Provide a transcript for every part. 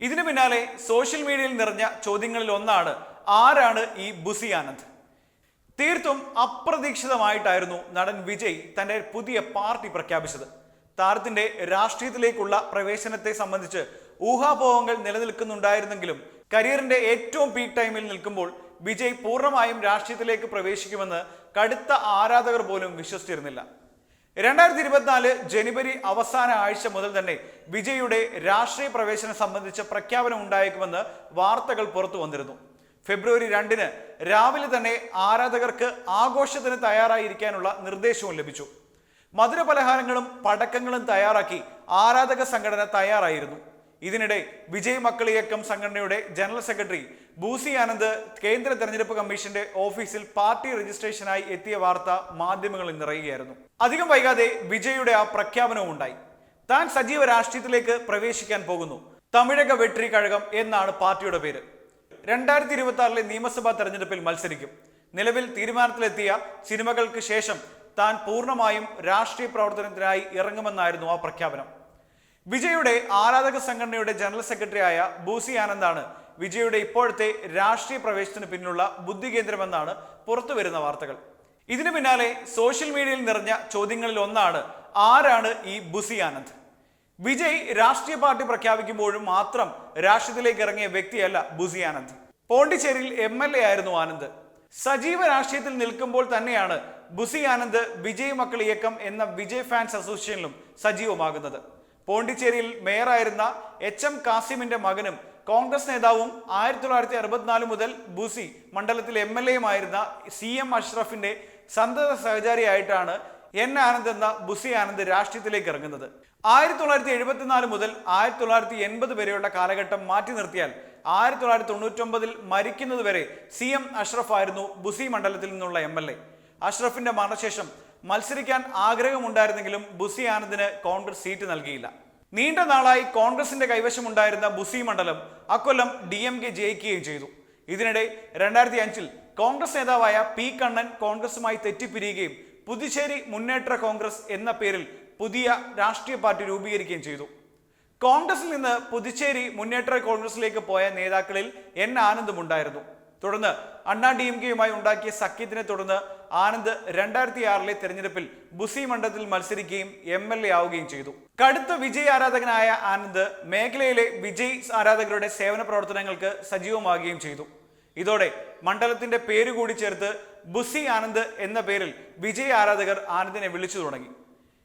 ഇതിനു പിന്നാലെ സോഷ്യൽ മീഡിയയിൽ നിറഞ്ഞ ചോദ്യങ്ങളിൽ ഒന്നാണ് ആരാണ് ഈ ബുസി ആനന്ദ്? തീർത്തും അപ്രതീക്ഷിതമായിട്ടായിരുന്നു നടൻ വിജയ് തന്റെ പുതിയ പാർട്ടി പ്രഖ്യാപിച്ചത്. താരത്തിന്റെ രാഷ്ട്രീയത്തിലേക്കുള്ള പ്രവേശനത്തെ സംബന്ധിച്ച് ഊഹാപോഹങ്ങൾ നിലനിൽക്കുന്നുണ്ടായിരുന്നെങ്കിലും കരിയറിന്റെ ഏറ്റവും പീക്ക് ടൈമിൽ നിൽക്കുമ്പോൾ വിജയ് പൂർണമായും രാഷ്ട്രീയത്തിലേക്ക് പ്രവേശിക്കുമെന്ന് കടുത്ത ആരാധകർ പോലും വിശ്വസിച്ചിരുന്നില്ല. രണ്ടായിരത്തി ഇരുപത്തിനാല് ജനുവരി അവസാന ആഴ്ച മുതൽ തന്നെ വിജയുടെ രാഷ്ട്രീയ പ്രവേശനം സംബന്ധിച്ച പ്രഖ്യാപനം ഉണ്ടായേക്കുമെന്ന് വാർത്തകൾ പുറത്തു വന്നിരുന്നു. ഫെബ്രുവരി രണ്ടിന് രാവിലെ തന്നെ ആരാധകർക്ക് ആഘോഷത്തിന് തയ്യാറായിരിക്കാനുള്ള നിർദ്ദേശവും ലഭിച്ചു. മധുരപലഹാരങ്ങളും പടക്കങ്ങളും തയ്യാറാക്കി ആരാധക സംഘടന തയ്യാറായിരുന്നു. ഇതിനിടെ വിജയ് മക്കൾ ഇയക്കം സംഘടനയുടെ ജനറൽ സെക്രട്ടറി ബൂസി ആനന്ദ് കേന്ദ്ര തെരഞ്ഞെടുപ്പ് കമ്മീഷന്റെ ഓഫീസിൽ പാർട്ടി രജിസ്ട്രേഷനായി എത്തിയ വാർത്ത മാധ്യമങ്ങളിൽ നിറയുകയായിരുന്നു. അധികം വൈകാതെ വിജയുടെ ആ പ്രഖ്യാപനവും ഉണ്ടായി. താൻ സജീവ രാഷ്ട്രീയത്തിലേക്ക് പ്രവേശിക്കാൻ പോകുന്നു. തമിഴക വെട്രി കഴകം എന്നാണ് പാർട്ടിയുടെ പേര്. രണ്ടായിരത്തി ഇരുപത്തി ആറിലെ നിയമസഭാ തെരഞ്ഞെടുപ്പിൽ മത്സരിക്കും. നിലവിൽ തീരുമാനത്തിലെത്തിയ സിനിമകൾക്ക് ശേഷം താൻ പൂർണമായും രാഷ്ട്രീയ പ്രവർത്തനത്തിനായി ഇറങ്ങുമെന്നായിരുന്നു ആ പ്രഖ്യാപനം. വിജയുടെ ആരാധക സംഘടനയുടെ ജനറൽ സെക്രട്ടറിയായ ബൂസി ആനന്ദാണ് വിജയുടെ ഇപ്പോഴത്തെ രാഷ്ട്രീയ പ്രവേശത്തിന് പിന്നിലുള്ള ബുദ്ധി കേന്ദ്രമെന്നാണ് പുറത്തു വരുന്ന വാർത്തകൾ. ഇതിനു പിന്നാലെ സോഷ്യൽ മീഡിയയിൽ നിറഞ്ഞ ചോദ്യങ്ങളിൽ ഒന്നാണ് ആരാണ് ഈ ബുസി ആനന്ദ്? വിജയ് രാഷ്ട്രീയ പാർട്ടി പ്രഖ്യാപിക്കുമ്പോഴും മാത്രം രാഷ്ട്രീയത്തിലേക്ക് ഇറങ്ങിയ വ്യക്തിയല്ല ബുസി ആനന്ദ്. പോണ്ടിച്ചേരിയിൽ എം എൽ എ ആയിരുന്നു ആനന്ദ്. സജീവ രാഷ്ട്രീയത്തിൽ നിൽക്കുമ്പോൾ തന്നെയാണ് ബുസി ആനന്ദ് വിജയ് മക്കൾ ഇയക്കം എന്ന വിജയ് ഫാൻസ് അസോസിയേഷനിലും സജീവമാകുന്നത്. പോണ്ടിച്ചേരിയിൽ മേയറായിരുന്ന എച്ച് എം കാസിമിന്റെ മകനും കോൺഗ്രസ് നേതാവും ആയിരത്തി തൊള്ളായിരത്തി അറുപത്തിനാല് മുതൽ ബുസി മണ്ഡലത്തിൽ എം എൽ എയുമായിരുന്ന സി എം അഷ്റഫിന്റെ സന്തത സഹചാരിയായിട്ടാണ് എൻ ആനന്ദ് എന്ന ബുസി ആനന്ദ് രാഷ്ട്രീയത്തിലേക്ക് ഇറങ്ങുന്നത്. ആയിരത്തി തൊള്ളായിരത്തി എഴുപത്തിനാല് മുതൽ ആയിരത്തി തൊള്ളായിരത്തി എൺപത് വരെയുള്ള കാലഘട്ടം മാറ്റി നിർത്തിയാൽ ആയിരത്തി തൊള്ളായിരത്തി തൊണ്ണൂറ്റൊമ്പതിൽ മരിക്കുന്നത് വരെ സി എം അഷ്റഫ് ആയിരുന്നു ബുസി മണ്ഡലത്തിൽ നിന്നുള്ള എം എൽ എ. അഷ്റഫിന്റെ മരണശേഷം മത്സരിക്കാൻ ആഗ്രഹമുണ്ടായിരുന്നെങ്കിലും ബുസി ആനന്ദിന് കോൺഗ്രസ് സീറ്റ് നൽകിയില്ല. നീണ്ട നാളായി കോൺഗ്രസിന്റെ കൈവശമുണ്ടായിരുന്ന ബുസി മണ്ഡലം അക്കൊല്ലം ഡി എം കെ ജയിക്കുകയും ചെയ്തു. ഇതിനിടെ രണ്ടായിരത്തി അഞ്ചിൽ കോൺഗ്രസ് നേതാവായ പി കണ്ണൻ കോൺഗ്രസുമായി തെറ്റിപ്പിരിയുകയും പുതുച്ചേരി മുന്നേറ്റ കോൺഗ്രസ് എന്ന പേരിൽ പുതിയ രാഷ്ട്രീയ പാർട്ടി രൂപീകരിക്കുകയും ചെയ്തു. കോൺഗ്രസിൽ നിന്ന് പുതുച്ചേരി മുന്നേറ്റ കോൺഗ്രസിലേക്ക് പോയ നേതാക്കളിൽ എൻ ആനന്ദും ഉണ്ടായിരുന്നു. തുടർന്ന് അണ്ണാ ഡി എം കെയുമായി ഉണ്ടാക്കിയ സഖ്യത്തിനെ തുടർന്ന് ആനന്ദ് രണ്ടായിരത്തി ആറിലെ തെരഞ്ഞെടുപ്പിൽ ബുസി മണ്ഡലത്തിൽ മത്സരിക്കുകയും എം എൽ എ ആവുകയും ചെയ്തു. കടുത്ത വിജയ് ആരാധകനായ ആനന്ദ് മേഖലയിലെ വിജയ് ആരാധകരുടെ സേവന പ്രവർത്തനങ്ങൾക്ക് സജീവമാകുകയും ചെയ്തു. ഇതോടെ മണ്ഡലത്തിന്റെ പേര് കൂടി ചേർത്ത് ബുസി ആനന്ദ് എന്ന പേരിൽ വിജയ് ആരാധകർ ആനന്ദിനെ വിളിച്ചു തുടങ്ങി.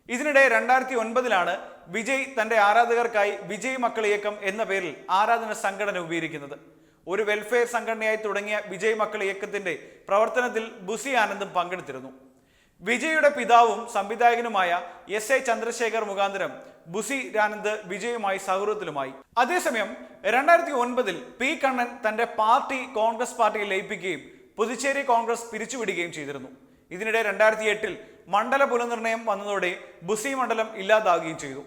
ഇതിനിടെ രണ്ടായിരത്തി ഒൻപതിലാണ് വിജയ് തന്റെ ആരാധകർക്കായി വിജയ് മക്കൾ ഇയക്കം എന്ന പേരിൽ ആരാധന സംഘടന രൂപീകരിക്കുന്നത്. ഒരു വെൽഫെയർ സംഘടനയായി തുടങ്ങിയ വിജയ് മക്കൾ ഇയക്കത്തിന്റെ പ്രവർത്തനത്തിൽ ബുസി ആനന്ദും പങ്കെടുത്തിരുന്നു. വിജയുടെ പിതാവും സംവിധായകനുമായ എസ് എ ചന്ദ്രശേഖർ മുഖാന്തരം ബുസി ആനന്ദ് വിജയുമായി സൗഹൃദത്തിലുമായി. അതേസമയം രണ്ടായിരത്തി ഒൻപതിൽ പി കണ്ണൻ തന്റെ പാർട്ടി കോൺഗ്രസ് പാർട്ടിയിൽ ലയിപ്പിക്കുകയും പുതുച്ചേരി കോൺഗ്രസ് പിരിച്ചുവിടുകയും ചെയ്തിരുന്നു. ഇതിനിടെ രണ്ടായിരത്തി എട്ടിൽ മണ്ഡല പുനർനിർണയം വന്നതോടെ ബുസി മണ്ഡലം ഇല്ലാതാകുകയും ചെയ്തു.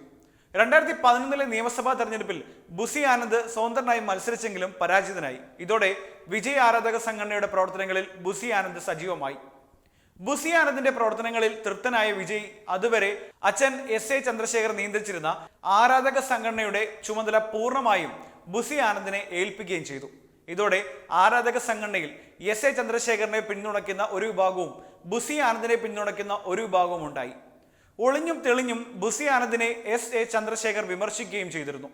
രണ്ടായിരത്തി പതിനൊന്നിലെ നിയമസഭാ തെരഞ്ഞെടുപ്പിൽ ബുസി ആനന്ദ് സ്വതന്ത്രനായി മത്സരിച്ചെങ്കിലും പരാജിതനായി. ഇതോടെ വിജയ ആരാധക സംഘടനയുടെ പ്രവർത്തനങ്ങളിൽ ബുസി ആനന്ദ് സജീവമായി. ബുസി ആനന്ദിന്റെ പ്രവർത്തനങ്ങളിൽ തൃപ്തനായ വിജയ് അതുവരെ അച്ഛൻ എസ് എ ചന്ദ്രശേഖർ നിയന്ത്രിച്ചിരുന്ന ആരാധക സംഘടനയുടെ ചുമതല പൂർണമായും ബുസി ആനന്ദിനെ ഏൽപ്പിക്കുകയും ചെയ്തു. ഇതോടെ ആരാധക സംഘടനയിൽ എസ് എ ചന്ദ്രശേഖരനെ പിന്തുണയ്ക്കുന്ന ഒരു വിഭാഗവും ബുസി ആനന്ദിനെ പിന്തുണയ്ക്കുന്ന ഒരു വിഭാഗവും ഉണ്ടായി. ഒളിഞ്ഞും തെളിഞ്ഞും ബുസി ആനന്ദിനെ എസ് എ ചന്ദ്രശേഖർ വിമർശിക്കുകയും ചെയ്തിരുന്നു.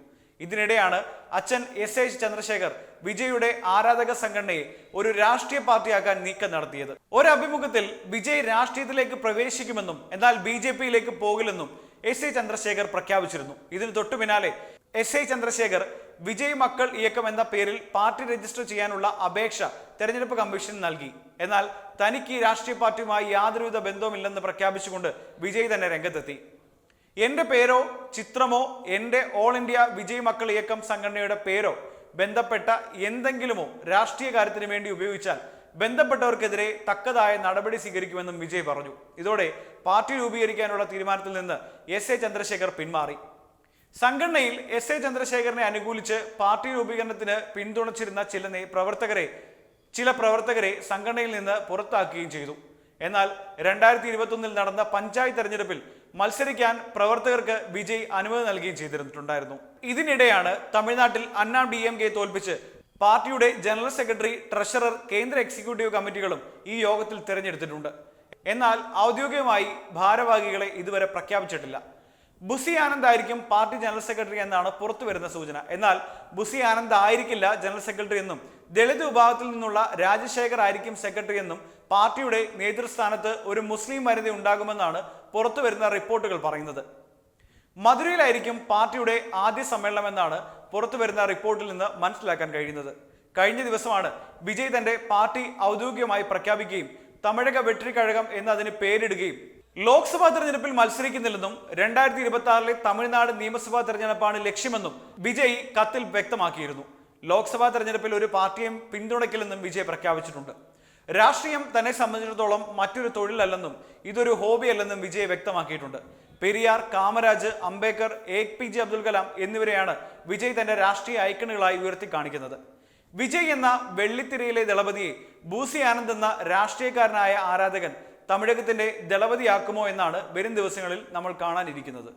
ഇതിനിടെയാണ് അച്ഛൻ എസ് എ ചന്ദ്രശേഖർ വിജയുടെ ആരാധക സംഘടനയെ ഒരു രാഷ്ട്രീയ പാർട്ടിയാക്കാൻ നീക്കം നടത്തിയത്. ഒരഭിമുഖത്തിൽ വിജയ് രാഷ്ട്രീയത്തിലേക്ക് പ്രവേശിക്കുമെന്നും എന്നാൽ ബി ജെ പിയിലേക്ക് പോകില്ലെന്നും എസ് എ ചന്ദ്രശേഖർ പ്രഖ്യാപിച്ചിരുന്നു. ഇതിന് തൊട്ടു പിന്നാലെ എസ് എ ചന്ദ്രശേഖർ വിജയ് മക്കൾ ഇയക്കം എന്ന പേരിൽ പാർട്ടി രജിസ്റ്റർ ചെയ്യാനുള്ള അപേക്ഷ തെരഞ്ഞെടുപ്പ് കമ്മീഷൻ നൽകി. എന്നാൽ തനിക്ക് രാഷ്ട്രീയ പാർട്ടിയുമായി യാതൊരുവിധ ബന്ധവുമില്ലെന്ന് പ്രഖ്യാപിച്ചുകൊണ്ട് വിജയ് തന്നെ രംഗത്തെത്തി. എന്റെ പേരോ ചിത്രമോ എന്റെ ഓൾ ഇന്ത്യ വിജയ് മക്കൾ ഇയക്കം സംഘടനയുടെ പേരോ ബന്ധപ്പെട്ട എന്തെങ്കിലുമോ രാഷ്ട്രീയ കാര്യത്തിന് വേണ്ടി ഉപയോഗിച്ചാൽ ബന്ധപ്പെട്ടവർക്കെതിരെ തക്കതായ നടപടി സ്വീകരിക്കുമെന്നും വിജയ് പറഞ്ഞു. ഇതോടെ പാർട്ടി രൂപീകരിക്കാനുള്ള തീരുമാനത്തിൽ നിന്ന് എസ് എ ചന്ദ്രശേഖർ പിന്മാറി. സംഘടനയിൽ എസ് എ ചന്ദ്രശേഖരനെ അനുകൂലിച്ച് പാർട്ടി രൂപീകരണത്തിന് പിന്തുണച്ചിരുന്ന ചില പ്രവർത്തകരെ ചില പ്രവർത്തകരെ സംഘടനയിൽ നിന്ന് പുറത്താക്കുകയും ചെയ്തു. എന്നാൽ രണ്ടായിരത്തി ഇരുപത്തൊന്നിൽ നടന്ന പഞ്ചായത്ത് തെരഞ്ഞെടുപ്പിൽ മത്സരിക്കാൻ പ്രവർത്തകർക്ക് വിജയ് അനുമതി നൽകുകയും ചെയ്തിരുന്നിട്ടുണ്ടായിരുന്നു ഇതിനിടെയാണ് തമിഴ്നാട്ടിൽ അന്നാ ഡി എം കെ തോൽപ്പിച്ച് പാർട്ടിയുടെ ജനറൽ സെക്രട്ടറി ട്രഷറർ കേന്ദ്ര എക്സിക്യൂട്ടീവ് കമ്മിറ്റികളും ഈ യോഗത്തിൽ തിരഞ്ഞെടുത്തിട്ടുണ്ട്. എന്നാൽ ഔദ്യോഗികമായി ഭാരവാഹികളെ ഇതുവരെ പ്രഖ്യാപിച്ചിട്ടില്ല. ബുസി ആനന്ദ് ആയിരിക്കും പാർട്ടി ജനറൽ സെക്രട്ടറി എന്നാണ് പുറത്തു വരുന്ന സൂചന. എന്നാൽ ബുസി ആനന്ദ് ആയിരിക്കില്ല ജനറൽ സെക്രട്ടറി എന്നും ദളിത് വിഭാഗത്തിൽ നിന്നുള്ള രാജശേഖർ ആയിരിക്കും സെക്രട്ടറി എന്നും പാർട്ടിയുടെ നേതൃസ്ഥാനത്ത് ഒരു മുസ്ലിം വനിത ഉണ്ടാകുമെന്നാണ് പുറത്തു വരുന്ന റിപ്പോർട്ടുകൾ പറയുന്നത്. മധുരയിലായിരിക്കും പാർട്ടിയുടെ ആദ്യ സമ്മേളനം എന്നാണ് പുറത്തു വരുന്ന റിപ്പോർട്ടിൽ നിന്ന് മനസ്സിലാക്കാൻ കഴിയുന്നത്. കഴിഞ്ഞ ദിവസമാണ് വിജയ് തന്റെ പാർട്ടി ഔദ്യോഗികമായി പ്രഖ്യാപിക്കുകയും തമിഴക വെട്ടിക്കഴകം എന്നതിന് പേരിടുകയും ലോക്സഭാ തെരഞ്ഞെടുപ്പിൽ മത്സരിക്കുന്നില്ലെന്നും രണ്ടായിരത്തി ഇരുപത്തി ആറിലെ തമിഴ്നാട് നിയമസഭാ തെരഞ്ഞെടുപ്പാണ് ലക്ഷ്യമെന്നും വിജയ് കത്തിൽ വ്യക്തമാക്കിയിരുന്നു. ലോക്സഭാ തെരഞ്ഞെടുപ്പിൽ ഒരു പാർട്ടിയും പിന്തുണയ്ക്കില്ലെന്നും വിജയ് പ്രഖ്യാപിച്ചിട്ടുണ്ട്. രാഷ്ട്രീയം തന്നെ സംബന്ധിച്ചിടത്തോളം മറ്റൊരു തൊഴിലല്ലെന്നും ഇതൊരു ഹോബിയല്ലെന്നും വിജയ് വ്യക്തമാക്കിയിട്ടുണ്ട്. Periyar Kamaraj Ambedkar A P J Abdul Kalam എന്നിവരെയാണ് വിജയ് തന്റെ രാഷ്ട്രീയ ഐക്കണുകളായി ഉയർത്തി കാണിക്കുന്നത് വിജയ് എന്ന വെള്ളിത്തിരയിലെ ദളപതിയെ ബൂസി ആനന്ദ് എന്ന രാഷ്ട്രീയക്കാരനായ ആരാധകൻ തമിഴകത്തിന്റെ ദളപതിയാക്കുമോ എന്നാണ് വരും ദിവസങ്ങളിൽ നമ്മൾ കാണാനിരിക്കുന്നത്.